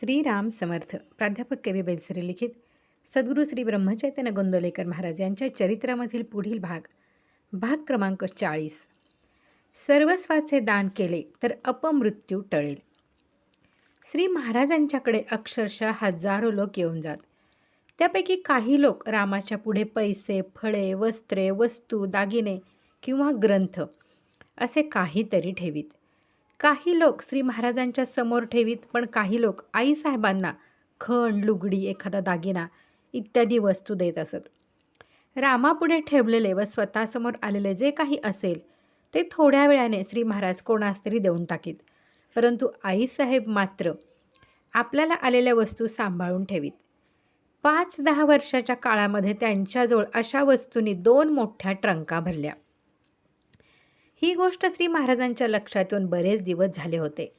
श्रीराम समर्थ प्राध्यापक K V Belsare लिखित सद्गुरू श्री ब्रह्मचैतन्य गोंदवलेकर महाराज यांच्या चरित्रामधील पुढील भाग भाग क्रमांक चाळीस. सर्वस्वाचे दान केले तर अपमृत्यू टळेल. श्री महाराजांच्याकडे अक्षरशः हजारो लोक येऊन जात. त्यापैकी काही लोक रामाच्या पुढे पैसे फळे वस्त्रे वस्तू दागिने किंवा ग्रंथ असे काहीतरी ठेवीत. काही लोक श्री महाराजांच्या समोर ठेवीत पण काही लोक आईसाहेबांना खण लुगडी एखादा दागिना इत्यादी वस्तू देत असत. रामापुढे ठेवलेले व स्वतःसमोर आलेले जे काही असेल ते थोड्या वेळाने श्री महाराज कोणास तरी देऊन टाकीत. परंतु आईसाहेब मात्र आपल्याला आलेल्या वस्तू सांभाळून ठेवीत. पाच दहा वर्षाच्या काळामध्ये त्यांच्याजवळ अशा वस्तूंनी दोन मोठ्या ट्रंका भरल्या. ही गोष्ट श्री महाराजांच्या लक्षात येऊन बरेच दिवस झाले होते.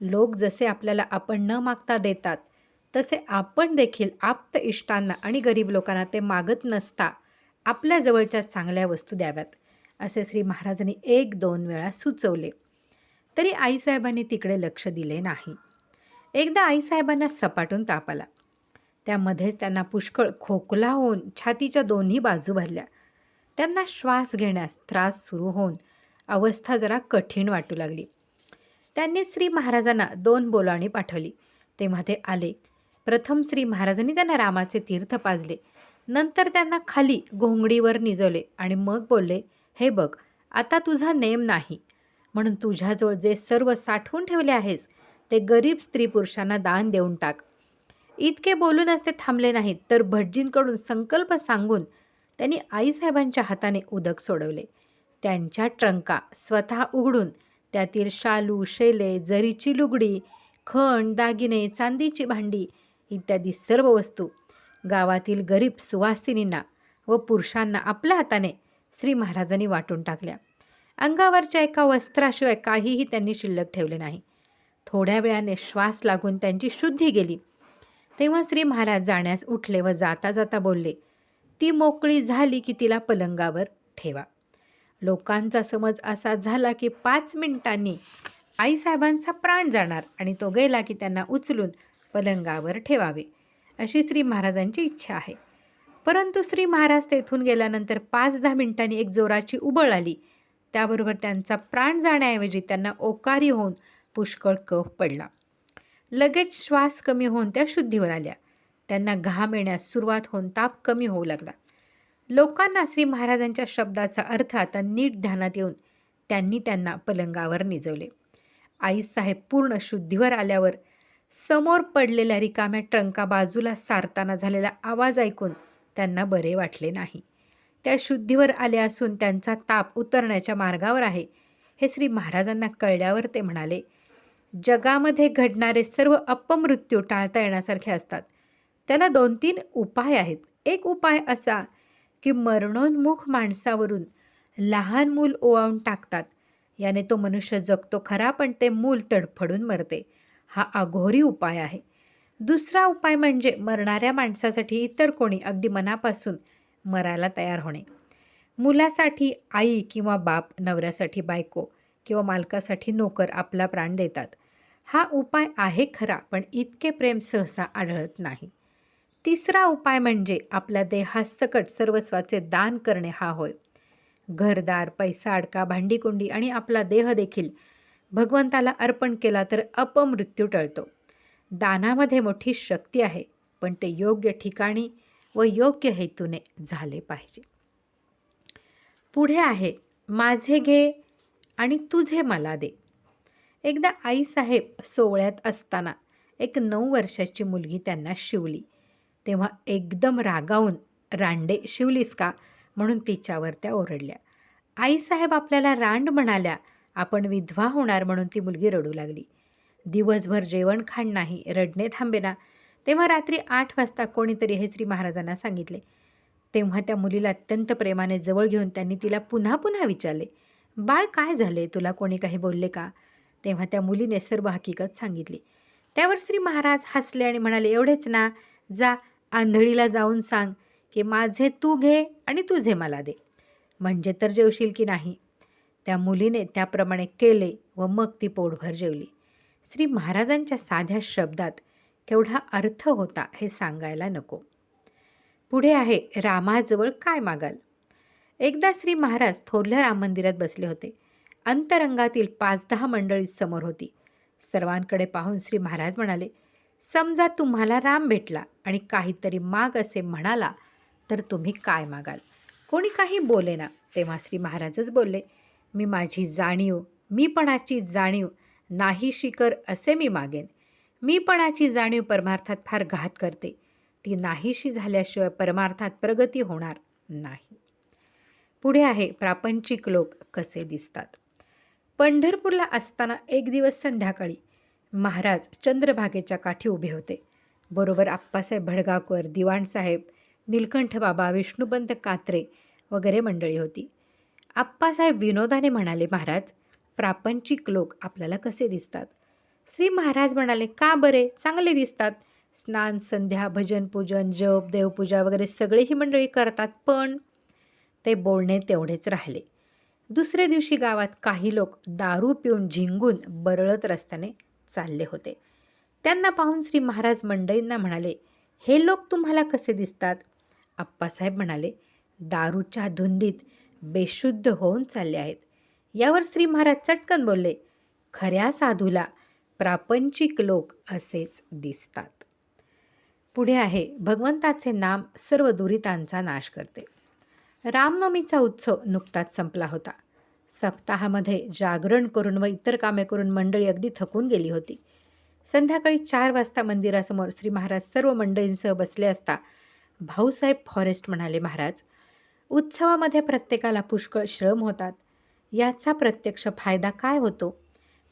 लोक जसे आपल्याला आपण न मागता देतात तसे आपण देखील आप्त इष्टांना आणि गरीब लोकांना ते मागत नसता आपल्या जवळच्या चांगल्या वस्तू द्याव्यात असे श्री महाराजांनी एक दोन वेळा सुचवले. तरी आईसाहेबांनी तिकडे लक्ष दिले नाही. एकदा आईसाहेबांना सपाटून ताप आला. त्यामध्येच त्यांना पुष्कळ खोकला होऊन छातीच्या दोन्ही बाजू भरल्या. त्यांना श्वास घेण्यास त्रास सुरू होऊन अवस्था जरा कठीण वाटू लागली. त्यांनी श्री महाराजांना दोन बोलावणी पाठवली. तेव्हा ते आले. प्रथम श्री महाराजांनी त्यांना रामाचे तीर्थ पाजले. नंतर त्यांना खाली घोंगडीवर निजवले आणि मग बोलले हे बघ आता तुझा नेम नाही. म्हणून तुझ्याजवळ जे सर्व साठवून ठेवले आहेस ते गरीब स्त्री पुरुषांना दान देऊन टाक. इतके बोलूनच ते थांबले नाहीत तर भटजींकडून संकल्प सांगून त्यांनी आईसाहेबांच्या हाताने उदक सोडवले. त्यांच्या ट्रंका स्वतः उघडून त्यातील शालू शेले जरीची लुगडी खण दागिने चांदीची भांडी इत्यादी सर्व वस्तू गावातील गरीब सुवासिनींना व पुरुषांना आपल्या हाताने श्री महाराजांनी वाटून टाकल्या. अंगावरच्या एका वस्त्राशिवाय काहीही त्यांनी शिल्लक ठेवले नाही. थोड्या वेळाने श्वास लागून त्यांची शुद्धी गेली. तेव्हा श्री महाराज जाण्यास उठले व जाता जाता बोलले ती मोकळी झाली की तिला पलंगावर ठेवा. लोकांचा समज असा झाला की पाच मिनिटांनी आईसाहेबांचा प्राण जाणार आणि तो गेला की त्यांना उचलून पलंगावर ठेवावे अशी श्री महाराजांची इच्छा आहे. परंतु श्री महाराज तेथून गेल्यानंतर पाच दहा मिनिटांनी एक जोराची उबळ आली. त्याबरोबर त्यांचा प्राण जाण्याऐवजी त्यांना ओकारी होऊन पुष्कळ कफ पडला. लगेच श्वास कमी होऊन त्या शुद्धीवर आल्या. त्यांना घाम येण्यास सुरुवात होऊन ताप कमी होऊ लागला. लोकांना श्री महाराजांच्या शब्दाचा अर्थ आता नीट ध्यानात येऊन त्यांनी त्यांना पलंगावर निजवले. आईसाहेब पूर्ण शुद्धीवर आल्यावर समोर पडलेल्या रिकाम्या ट्रंका बाजूला सारताना झालेला आवाज ऐकून त्यांना बरे वाटले नाही. त्या शुद्धीवर आल्या असून त्यांचा ताप उतरण्याच्या मार्गावर आहे हे श्री महाराजांना कळल्यावर ते म्हणाले. जगामध्ये घडणारे सर्व अपमृत्यू टाळता येण्यासारखे असतात. त्याला दोन तीन उपाय आहेत. एक उपाय असा की मरणोन्मुख माणसावरून लहान मूल ओवाळून टाकतात. याने तो मनुष्य जगतो खरा पण ते मूल तडफडून मरते. हा अघोरी उपाय आहे. दुसरा उपाय म्हणजे मरणाऱ्या माणसासाठी इतर कोणी अगदी मनापासून मरायला तयार होणे. मुलासाठी आई किंवा बाप नवऱ्यासाठी बायको किंवा मालकासाठी नोकर आपला प्राण देतात. हा उपाय आहे खरा पण इतके प्रेम सहसा आढळत नाही. तिसरा उपाय म्हणजे आपल्या देहासकट सर्वस्वाचे दान करणे हा होय. घरदार पैसा अडका भांडीकुंडी आणि आपला देह देखील भगवंताला अर्पण केला तर अपमृत्यू टळतो. दानामध्ये मोठी शक्ती आहे पण ते योग्य ठिकाणी व योग्य हेतूने झाले पाहिजे. पुढे आहे माझे घे आणि तुझे मला दे. एकदा आईसाहेब सोहळ्यात असताना एक नऊ वर्षाची मुलगी त्यांना शिवली. तेव्हा एकदम रागावून रांडे शिवलीस का? म्हणून तिच्यावर त्या ओरडल्या. आईसाहेब आपल्याला रांड म्हणाल्या आपण विधवा होणार म्हणून ती मुलगी रडू लागली. दिवसभर जेवण खाण नाही रडणे थांबेना तेव्हा रात्री आठ वाजता कोणीतरी हे श्री महाराजांना सांगितले. तेव्हा त्या मुलीला अत्यंत प्रेमाने जवळ घेऊन त्यांनी तिला पुन्हा पुन्हा विचारले बाळ काय झाले? तुला कोणी काही बोलले का? तेव्हा त्या मुलीने सर्व हकीकत सांगितली. त्यावर श्री महाराज हसले आणि म्हणाले एवढेच ना. जा आंधळीला जाऊन सांग की माझे तू घे आणि तुझे मला दे. म्हणजे तर जेवशील की नाही? त्या मुलीने त्याप्रमाणे केले व मग ती पोटभर जेवली. श्री महाराजांच्या साध्या शब्दात केवढा अर्थ होता हे सांगायला नको. पुढे आहे रामाजवळ काय मागाल? एकदा श्री महाराज थोरल्या राम मंदिरात बसले होते. अंतरंगातील पाच दहा मंडळी समोर होती. सर्वांकडे पाहून श्री महाराज म्हणाले समजा तुम्हाला राम भेटला आणि काहीतरी माग असे म्हणाला तर तुम्ही काय मागाल? कोणी काही बोले ना तेव्हा श्री महाराजच बोलले मी माझी जाणीव मीपणाची जाणीव नाही शिकर असे मी मागेन. मीपणाची जाणीव परमार्थात फार घात करते. ती नाहीशी झाल्याशिवाय परमार्थात प्रगती होणार नाही. पुढे आहे प्रापंचिक लोक कसे दिसतात? पंढरपूरला असताना एक दिवस संध्याकाळी महाराज चंद्रभागेच्या काठी उभे होते. बरोबर आप्पासाहेब भडगावकर दिवाणसाहेब नीलकंठ बाबा विष्णुपंत कात्रे वगैरे मंडळी होती. आप्पासाहेब विनोदाने म्हणाले महाराज प्रापंचिक लोक आपल्याला कसे दिसतात? श्री महाराज म्हणाले का बरे? चांगले दिसतात. स्नान संध्या भजन पूजन जप देवपूजा वगैरे सगळे ही मंडळी करतात पण ते बोलणे तेवढेच राहिले. दुसऱ्या दिवशी गावात काही लोक दारू पिऊन झिंगून बरळत रस्त्याने चालले होते. त्यांना पाहून श्री महाराज मंडईंना म्हणाले हे लोक तुम्हाला कसे दिसतात? आप्पासाहेब म्हणाले दारूच्या धुंदीत बेशुद्ध होऊन चालले आहेत. यावर श्री महाराज चटकन बोलले खऱ्या साधूला प्रापंचिक लोक असेच दिसतात. पुढे आहे भगवंताचे नाम सर्व दुरितांचा नाश करते. रामनवमीचा उत्सव नुकताच संपला होता. सप्ताहामध्ये जागरण करून व इतर कामे करून मंडळी अगदी थकून गेली होती. संध्याकाळी चार वाजता मंदिरासमोर श्री महाराज सर्व मंडळींसह बसले असता भाऊसाहेब फॉरेस्ट म्हणाले महाराज उत्सवामध्ये प्रत्येकाला पुष्कळ श्रम होतात. याचा प्रत्यक्ष फायदा काय होतो?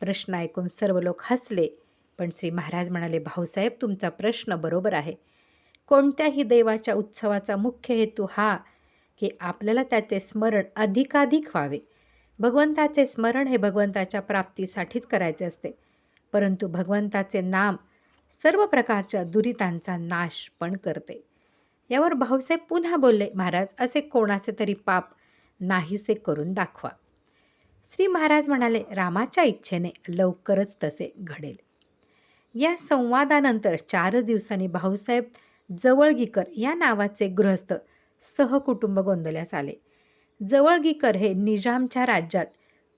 प्रश्न ऐकून सर्व लोक हसले. पण श्री महाराज म्हणाले भाऊसाहेब तुमचा प्रश्न बरोबर आहे. कोणत्याही देवाच्या उत्सवाचा मुख्य हेतू हा की आपल्याला त्याचे स्मरण अधिकाधिक व्हावे. भगवंताचे स्मरण हे भगवंताच्या प्राप्तीसाठीच करायचे असते. परंतु भगवंताचे नाम सर्व प्रकारच्या दुरितांचा नाश पण करते. यावर भाऊसाहेब पुन्हा बोलले महाराज असे कोणाचे तरी पाप नाहीसे करून दाखवा. श्री महाराज म्हणाले रामाच्या इच्छेने लवकरच तसे घडेल. या संवादानंतर चारच दिवसांनी भाऊसाहेब जवळगीकर या नावाचे गृहस्थ सहकुटुंब गोंदल्यास आले. जवळगीकर हे निजामच्या राज्यात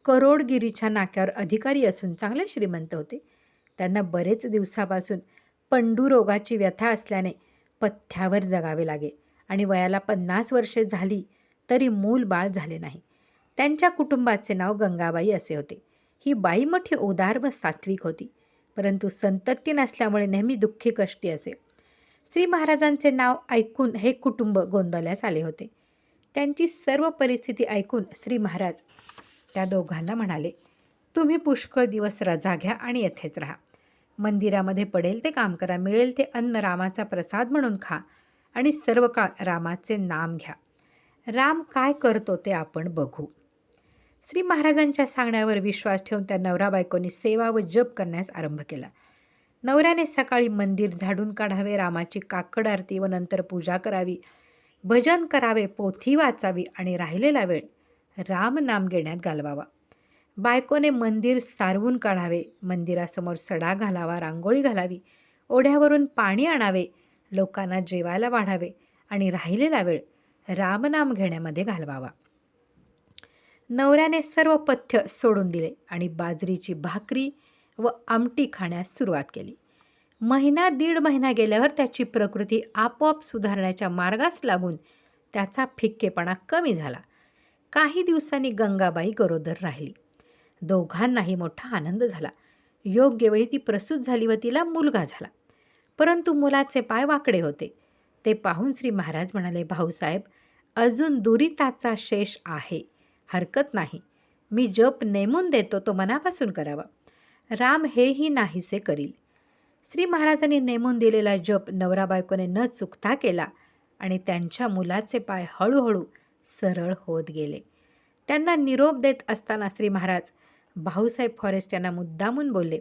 करोडगिरीच्या नाक्यावर अधिकारी असून चांगले श्रीमंत होते. त्यांना बरेच दिवसापासून पंडुरोगाची व्यथा असल्याने पथ्यावर जगावे लागे आणि वयाला पन्नास वर्षे झाली तरी मूल बाळ झाले नाही. त्यांच्या कुटुंबाचे नाव गंगाबाई असे होते. ही बाई मोठी उदार व सात्विक होती परंतु संतती नसल्यामुळे नेहमी दुःखी कष्टी असे. श्री महाराजांचे नाव ऐकून हे कुटुंब गोंधळल्यास आले होते. त्यांची सर्व परिस्थिती ऐकून श्री महाराज त्या दोघांना म्हणाले तुम्ही पुष्कळ दिवस रजा घ्या आणि येथेच राहा. मंदिरामध्ये पडेल ते काम करा मिळेल ते अन्न रामाचा प्रसाद म्हणून खा आणि सर्व काळ रामाचे नाम घ्या. राम काय करतो ते आपण बघू. श्री महाराजांच्या सांगण्यावर विश्वास ठेवून त्या नवरा बायकोनी सेवा व जप करण्यास आरंभ केला. नवऱ्याने सकाळी मंदिर झाडून काढावे रामाची काकड आरती व नंतर पूजा करावी भजन करावे पोथी वाचावी आणि राहिलेला वेळ राम नाम घेण्यात घालवावा. बायकोने मंदिर सारवून काढावे मंदिरासमोर सडा घालावा रांगोळी घालावी ओढ्यावरून पाणी आणावे लोकांना जेवायला वाढावे आणि राहिलेला वेळ रामनाम घेण्यामध्ये घालवावा. नवऱ्याने सर्व पथ्य सोडून दिले आणि बाजरीची भाकरी व आमटी खाण्यास सुरुवात केली. महिना दीड महिना गेल्यावर त्याची प्रकृती आपोआप सुधारण्याच्या मार्गास लागून त्याचा फिक्केपणा कमी झाला. काही दिवसांनी गंगाबाई गरोदर राहिली. दोघांनाही मोठा आनंद झाला. योग्य वेळी ती प्रसूत झाली व तिला मुलगा झाला. परंतु मुलाचे पाय वाकडे होते. ते पाहून श्री महाराज म्हणाले भाऊसाहेब अजून दुरिताचा शेष आहे. हरकत नाही. मी जप नेमून देतो तो मनापासून करावा. राम हेही नाहीसे करील. श्री महाराजांनी नेमून दिलेला जप नवरा बायकोने न चुकता केला आणि त्यांच्या मुलाचे पाय हळूहळू सरळ होत गेले. त्यांना निरोप देत असताना श्री महाराज भाऊसाहेब फॉरेस्ट यांना मुद्दामून बोलले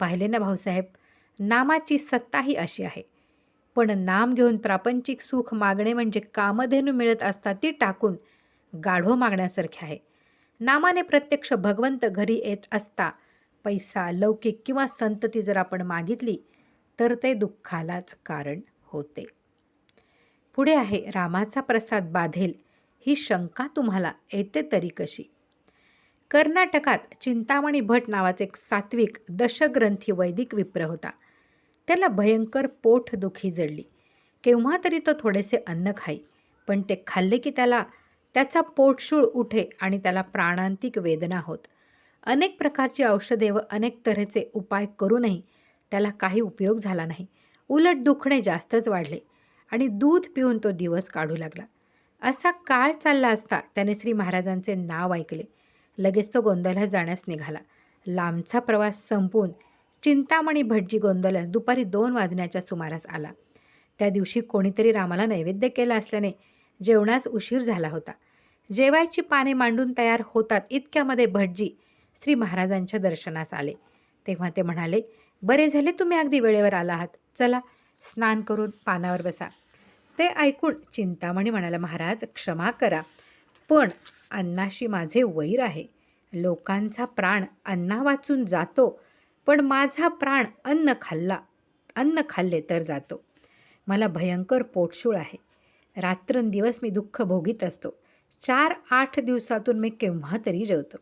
पाहिले ना भाऊसाहेब नामाची सत्ताही अशी आहे. पण नाम घेऊन प्रापंचिक सुख मागणे म्हणजे कामधेनू मिळत असता ती टाकून गाढो मागण्यासारखे आहे. नामाने प्रत्यक्ष भगवंत घरी येत असता पैसा लौकिक किंवा संतती जर आपण मागितली तर ते दुःखालाच कारण होते. पुढे आहे रामाचा प्रसाद बाधेल ही शंका तुम्हाला येते तरी कशी? कर्नाटकात चिंतामणी भट नावाचे एक सात्विक दशग्रंथी वैदिक विप्र होता. त्याला भयंकर पोटदुखी जडली. केव्हा तरी तो थोडेसे अन्न खाई पण ते खाल्ले की त्याला त्याचा पोटशूळ उठे आणि त्याला प्राणांतिक वेदना होत. अनेक प्रकारची औषधे व अनेक तऱ्हेचे उपाय करूनही त्याला काही उपयोग झाला नाही. उलट दुखणे जास्तच वाढले आणि दूध पिऊन तो दिवस काढू लागला. असा काळ चालला असता त्याने श्री महाराजांचे नाव ऐकले. लगेच तो गोंधळात जाण्यास निघाला. लांबचा प्रवास संपवून चिंतामणी भटजी गोंधळास दुपारी दोन वाजण्याच्या सुमारास आला. त्या दिवशी कोणीतरी रामाला नैवेद्य केला असल्याने जेवणास उशीर झाला होता. जेवायची पाने मांडून तयार होतात इतक्यामध्ये भटजी श्री महाराजांच्या दर्शनास आले. तेव्हा ते म्हणाले बरे झाले तुम्ही अगदी वेळेवर आला आहात. चला स्नान करून पानावर बसा. ते ऐकून चिंतामणी म्हणाला महाराज क्षमा करा. पण अन्नाशी माझे वैर आहे. लोकांचा प्राण अन्ना वाचून जातो पण माझा प्राण अन्न खाल्ला अन्न खाल्ले तर जातो. मला भयंकर पोटशूळ आहे. रात्रंदिवस मी दुःख भोगीत असतो. चार आठ दिवसातून मी केव्हा तरी जेवतो.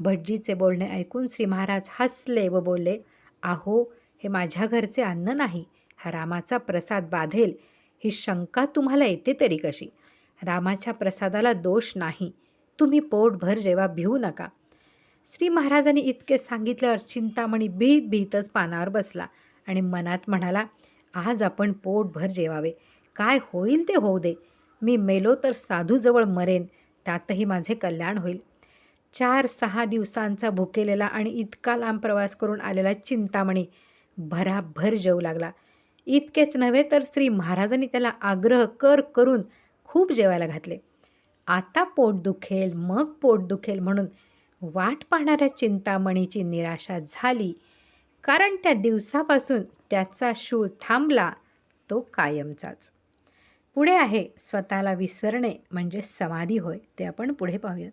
भटजीचे बोलणे ऐकून श्री महाराज हसले व बोलले आहो हे माझ्या घरचे अन्न नाही. हा रामाचा प्रसाद बाधेल. ही शंका तुम्हाला येते तरी कशी? रामाच्या प्रसादाला दोष नाही. तुम्ही पोटभर जेव्हा भिवू नका. श्री महाराजांनी इतके सांगितल्यावर चिंतामणी भीत भीतच पानावर बसला आणि मनात म्हणाला आज आपण पोटभर जेवावे. काय होईल ते होऊ दे. मी मेलो तर साधूजवळ मरेन. त्यातही माझे कल्याण होईल. चार सहा दिवसांचा भुकेलेला आणि इतका लांब प्रवास करून आलेला चिंतामणी भराभर जेवू लागला. इतकेच नव्हे तर श्री महाराजांनी त्याला आग्रह कर करून खूप जेवायला घातले. आता पोट दुखेल मग पोट दुखेल म्हणून वाट पाहणाऱ्या चिंतामणीची निराशा झाली. कारण त्या दिवसापासून त्याचा शूळ थांबला तो कायमचाच. पुढे आहे स्वतःला विसरणे म्हणजे समाधी होय ते आपण पुढे पाहूयात.